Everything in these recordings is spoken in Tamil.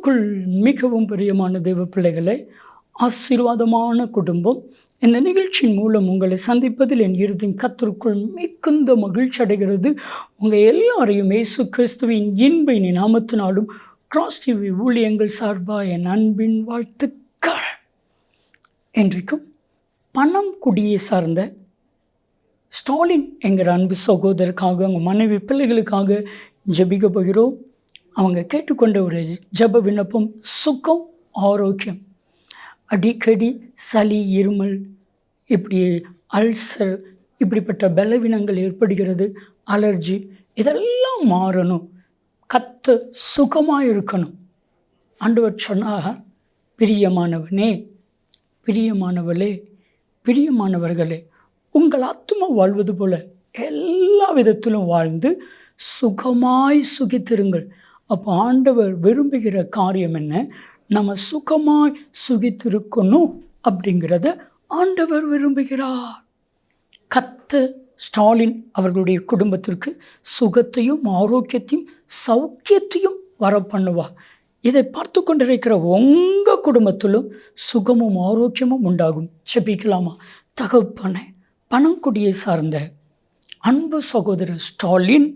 இயேசுக்குள் மிகவும் பிரியமான தெய்வ பிள்ளைகளை ஆசீர்வாதமான குடும்பம். இந்த நிகழ்ச்சியின் மூலம் உங்களை சந்திப்பதில் என் இறுதியின் கத்திற்குள் மிகுந்த மகிழ்ச்சி அடைகிறது. உங்கள் எல்லாரையும் இயேசு கிறிஸ்துவின் இன்பை நாமத்தினாலும் கிராஸ் டிவி ஊழியங்கள் சார்பாக என் அன்பின் வாழ்த்துக்கள். என்றைக்கும் பணம் குடியை சார்ந்த ஸ்டாலின் என்கிற அன்பு சகோதரருக்காக அவங்க மனைவி பிள்ளைகளுக்காக ஜபிக்க போகிறோம். அவங்க கேட்டுக்கொண்ட ஒரு ஜெப விண்ணப்பம் சுகம் ஆரோக்கியம். அடிக்கடி சளி இருமல் இப்படி அல்சர் இப்படிப்பட்ட பலவீனங்கள் ஏற்படுகிறது அலர்ஜி இதெல்லாம் மாறணும். கத்து சுகமாக இருக்கணும் ஆண்டவர் சொன்னாக பிரியமானவனே பிரியமானவளே பிரியமானவர்களே உங்கள் ஆத்மா வாழ்வது போல எல்லா விதத்திலும் வாழ்ந்து சுகமாய் சுகித்திருங்கள். அப்போ ஆண்டவர் விரும்புகிற காரியம் என்ன? நம்ம சுகமாய் சுகித்திருக்கணும் அப்படிங்கிறத ஆண்டவர் விரும்புகிறார். கத்து ஸ்டாலின் அவர்களுடைய குடும்பத்திற்கு சுகத்தையும் ஆரோக்கியத்தையும் சௌக்கியத்தையும் வர பண்ணுவார் இதை பார்த்து கொண்டிருக்கிற உங்கள் குடும்பத்திலும் சுகமும் ஆரோக்கியமும் உண்டாகும். செபிக்கலாமா தகப்பனே பணங்குடியை சார்ந்த அன்பு சகோதரர் ஸ்டாலின்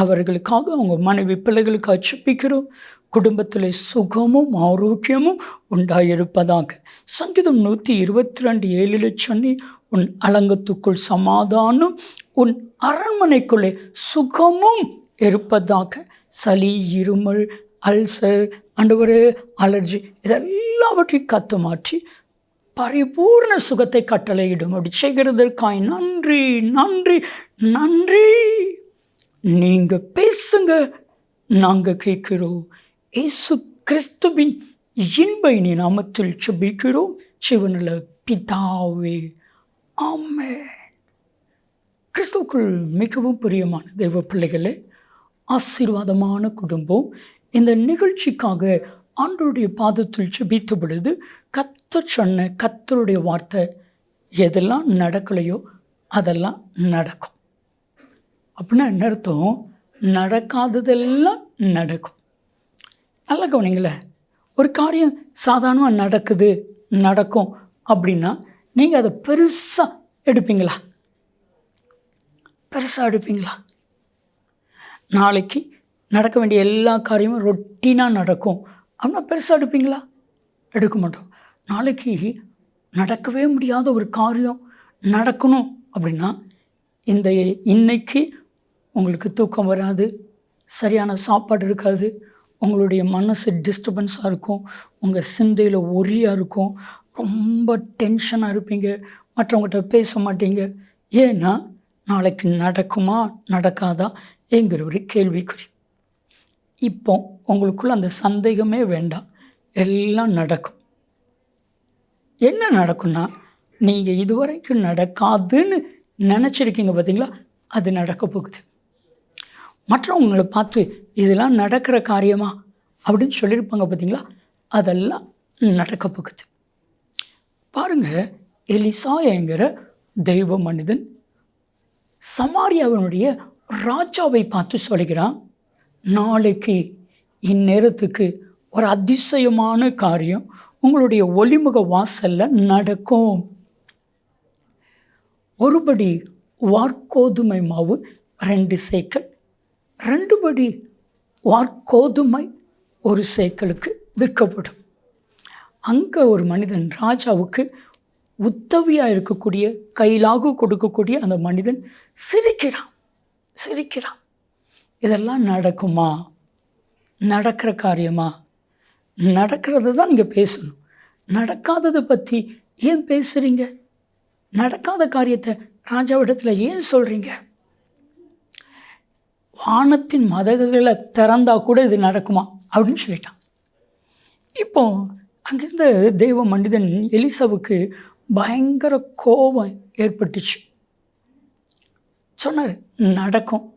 அவர்களுக்காக அவங்க மனைவி பிள்ளைகளுக்கு செப்பிக்கிறோம் குடும்பத்தில் சுகமும் ஆரோக்கியமும் உண்டாயிருப்பதாக. சங்கீதம் நூற்றி இருபத்தி ரெண்டு ஏழில் சொன்னி உன் அலங்கத்துக்குள் சமாதானம் உன் அரண்மனைக்குள்ளே சுகமும் இருப்பதாக. சளி இருமல் அல்சர் அண்டவர் அலர்ஜி இதெல்லாவற்றையும் கத்து மாற்றி பரிபூர்ண சுகத்தை கட்டளையிடும். அப்படி செய்கிறதற்காய் நன்றி நன்றி நன்றி. நீங்கள் பேசுங்க. நாங்கள் கேட்கிறோம். இயேசு கிறிஸ்துவின் இன்பை நீ நாமத்தில் செபிக்கிறோம் சிவனில் பிதாவே ஆமே கிறிஸ்துவுக்குள் மிகவும் பிரியமான தெய்வ பிள்ளைகளே ஆசீர்வாதமான குடும்பம். இந்த நிகழ்ச்சிக்காக ஆண்டோடைய பாதத்தில் செபித்த பொழுது கத்த சொன்ன கத்தருடைய வார்த்தை எதெல்லாம் நடக்கலையோ அதெல்லாம் நடக்கும். அப்படின்னா என்ன அர்த்தம்? நடக்காததெல்லாம் நடக்கும். நல்லா கவனிங்களேன் ஒரு காரியம் சாதாரணமாக நடக்குது நடக்கும் அப்படின்னா நீங்கள் அதை பெருசாக எடுப்பீங்களா? பெருசாக எடுப்பீங்களா? நாளைக்கு நடக்க வேண்டிய எல்லா காரியமும் ரொட்டீனாக நடக்கும். அப்படின்னா பெருசாக எடுப்பீங்களா? எடுக்க மாட்டோம். நாளைக்கு நடக்கவே முடியாத ஒரு காரியம் நடக்கணும் அப்படின்னா இந்த இன்னைக்கு உங்களுக்கு தூக்கம் வராது சரியான சாப்பாடு இருக்காது உங்களுடைய மனசு டிஸ்டர்பன்ஸாக இருக்கும் உங்கள் சிந்தையில் ஒரியாக இருக்கும் ரொம்ப டென்ஷனாக இருப்பீங்க மற்றவங்ககிட்ட பேச மாட்டீங்க. ஏன்னா நாளைக்கு நடக்குமா நடக்காதா என்கிற ஒரு கேள்விக்குறி. இப்போ உங்களுக்குள்ள அந்த சந்தேகமே வேண்டாம் எல்லாம் நடக்கும். என்ன நடக்கும்னா நீங்கள் இதுவரைக்கும் நடக்காதுன்னு நினச்சிருக்கீங்க பார்த்தீங்களா அது நடக்க போகுது. மற்றவங்களை பார்த்து இதெல்லாம் நடக்கிற காரியமா அப்படின்னு சொல்லியிருப்பாங்க பார்த்தீங்களா? அதெல்லாம் நடக்க போகுது. பாருங்கள் எலிசா என்கிற தெய்வ மனிதன் சமாரியாவினுடைய ராஜாவை பார்த்து சொல்கிறான் நாளைக்கு இந்நேரத்துக்கு ஒரு அதிசயமான காரியம் உங்களுடைய ஒளிமுக வாசலில் நடக்கும். ஒருபடி வார்கோதுமை மாவு ரெண்டு சேக்கல் ரெண்டு படி வார்கோதுமை ஒரு சேக்கலுக்கு விற்கப்படும். அங்கே ஒரு மனிதன் ராஜாவுக்கு உத்தவியாக இருக்கக்கூடிய கையிலாக கொடுக்கக்கூடிய அந்த மனிதன் சிரிக்கிறான் சிரிக்கிறான். இதெல்லாம் நடக்குமா? நடக்கிற காரியமா? நடக்கிறது தான் நீங்கள் பேசணும். நடக்காததை பற்றி ஏன் பேசுகிறீங்க நடக்காத காரியத்தை ராஜாவிடத்தில் ஏன் சொல்கிறீங்க வானத்தின் மதகுகளை திறந்தா கூட இது நடக்குமா? அப்படின்னு சொல்லிட்டான். இப்போ அங்கிருந்த தெய்வ மனிதன் எலிசாவுக்கு பயங்கர கோபம் ஏற்பட்டுச்சு. சொன்னார் நடக்கும்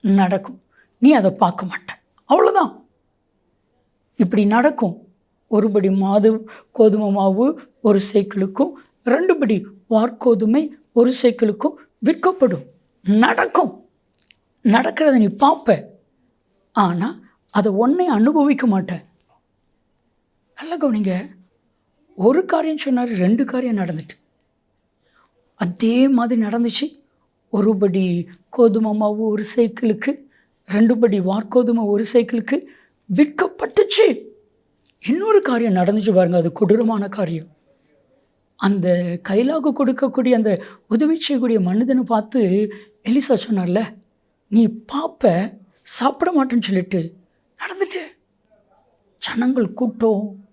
நடக்கும். நீ அதை பார்க்க மாட்ட. அவ்வளோதான் இப்படி நடக்கும். ஒருபடி மாது கோதுமை மாவு ஒரு சைக்கிளுக்கும் ரெண்டு படி வார்கோதுமை ஒரு சைக்கிளுக்கும் விற்கப்படும். நடக்கும். நடக்கிறத நீ பார்ப்ப ஆனால் அதை ஒன்றே அனுபவிக்க மாட்டேன் நல்ல கவனிங்க. ஒரு காரியம் சொன்னார் ரெண்டு காரியம் நடந்துட்டு. அதே மாதிரி நடந்துச்சு. ஒரு படி கோதுமை மாவு ஒரு சைக்கிளுக்கு ரெண்டு படி வார்கோதுமை ஒரு சைக்கிளுக்கு விற்கப்பட்டுச்சு. இன்னொரு காரியம் நடந்துச்சு பாருங்கள் அது கொடூரமான காரியம். அந்த கைலாக கொடுக்கக்கூடிய அந்த உதவி செய்யக்கூடிய மனிதனை பார்த்து எலிசா சொன்னார்ல நீ பாப்ப சாப்பிட மாட்டேன்னு சொல்லிட்டு நடந்துட்டு. ஜனங்கள் கூட்டம்.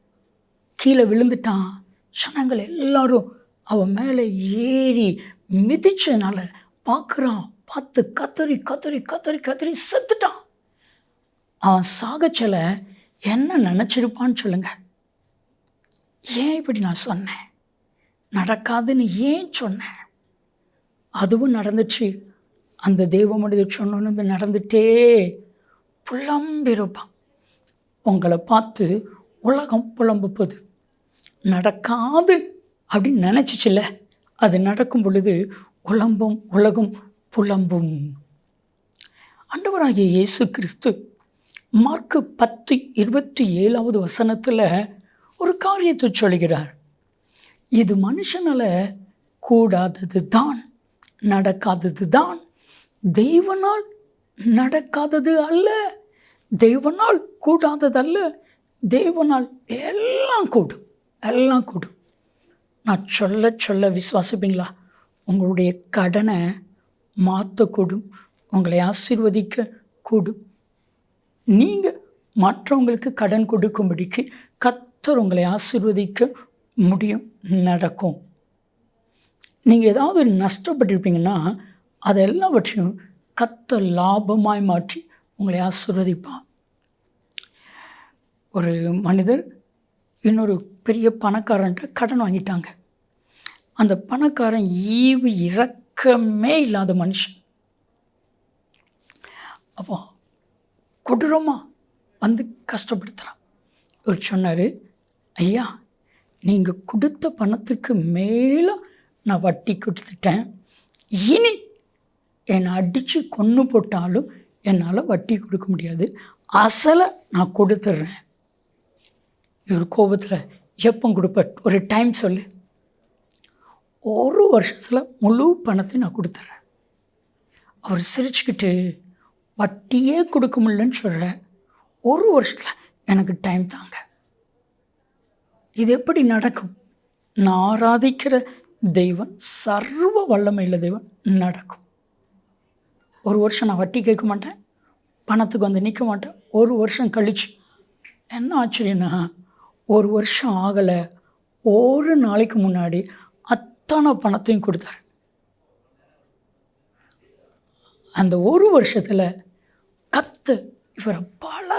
கீழே விழுந்துட்டான். ஜனங்கள் எல்லாரும் அவன் மேலே ஏறி மிதிச்சதுனால பார்க்குறான் பார்த்து கத்தரி கத்தரி கத்தரி கத்தரி செத்துட்டான். அவன் சாகச்சல என்ன நினச்சிருப்பான்னு சொல்லுங்க. ஏன் இப்படி நான் சொன்னேன்? நடக்காதுன்னு ஏன் சொன்னேன்? அதுவும் நடந்துச்சு. அந்த தெய்வ மனிதர் சொன்னோன்னு வந்து நடந்துட்டே புலம்பிருப்பான். உங்களை பார்த்து உலகம் புலம்ப போகுது நடக்காது அப்படின்னு நினச்சிச்சில்ல? அது நடக்கும் பொழுது உலம்பும் உலகம் புலம்பும். அண்டவராகிய இயேசு கிறிஸ்து மார்க்கு பத்து இருபத்தி ஏழாவது வசனத்தில் ஒரு காரியத்தை சொல்கிறார் இது மனுஷனால் கூடாதது தான் நடக்காதது தான் தெய்வனால் நடக்காதது அல்ல. தெய்வனால் கூடாதது அல்ல தெய்வனால் எல்லாம் கூடும். எல்லாம் கூடும். நான் சொல்ல சொல்ல விசுவாசிப்பீங்களா? உங்களுடைய கடனை மாற்றக்கூடும். உங்களை ஆசீர்வதிக்க கூடும். நீங்கள் மற்றவங்களுக்கு கடன் கொடுக்கும்படிக்கு கத்தர் உங்களை ஆசீர்வதிக்க முடியும் நடக்கும். நீங்கள் ஏதாவது நஷ்டப்பட்டிருப்பீங்கன்னா அது எல்லாவற்றையும் கத்த லாபமாய் மாற்றி உங்களை ஆசிர்வதிப்பான் ஒரு மனிதர் இன்னொரு பெரிய பணக்காரன்ட்ட கடன் வாங்கிட்டாங்க. அந்த பணக்காரன் ஈவு இறக்கமே இல்லாத மனுஷன். அப்போ கொடூரமாக வந்து கஷ்டப்படுத்துகிறான் இவர் சொன்னார் ஐயா நீங்கள் கொடுத்த பணத்துக்கு மேலே நான் வட்டி கொடுத்துட்டேன். இனி என்னை அடித்து கொன்று போட்டாலும் என்னால் வட்டி கொடுக்க முடியாது. அசலை நான் கொடுத்துட்றேன் இவர் கோபத்தில் எப்போ கொடுப்ப? ஒரு டைம் சொல்லு. ஒரு வருஷத்தில் முழு பணத்தை நான் கொடுத்துட்றேன் அவர் சிரிச்சுக்கிட்டு வட்டியே கொடுக்க முடியலன்னு சொல்கிறேன் ஒரு வருஷத்தில் எனக்கு டைம் தாங்க. இது எப்படி நடக்கும்? நான் ஆராதிக்கிற தெய்வம் சர்வ வல்லமையில் தெய்வம் நடக்கும். ஒரு வருஷம் நான் வட்டி கேட்க மாட்டேன் பணத்துக்கு வந்து நிற்க மாட்டேன். ஒரு வருஷம் கழிச்சு என்ன ஆச்சரியன்னா ஒரு வருஷம் ஆகலை. ஒரு நாளைக்கு முன்னாடி அத்தனை பணத்தையும் கொடுத்தாரு. அந்த ஒரு வருஷத்தில் கத்து இவரை பல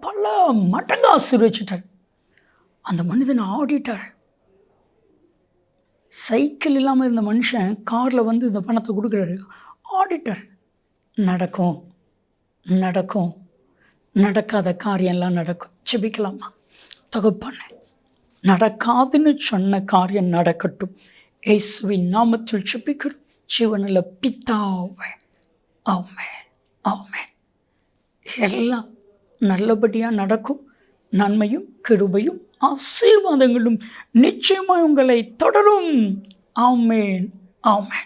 பல மடங்கு ஆசீர்வச்சிட்டார். அந்த மனிதனை ஆடிட்டார். சைக்கிள் இல்லாமல் இருந்த மனுஷன் காரில் வந்து இந்த பணத்தை கொடுக்குறாரு. ஆடிட்டார். நடக்கும். நடக்கும். நடக்காத காரியம்லாம் நடக்கும். செபிக்கலாமா தகுப்பானே நடக்காதுன்னு சொன்ன காரியம் நடக்கட்டும். இயேசுவின் நாமத்தில் செபிக்கிறோம் ஜீவனில் பித்தாவே ஆமே ஆமே எல்லாம் நல்லபடியாக நடக்கும். நன்மையும் கிருபையும் ஆசீர்வாதங்களும் நிச்சயமாக உங்களை தொடரும். ஆமேன். ஆமேன்.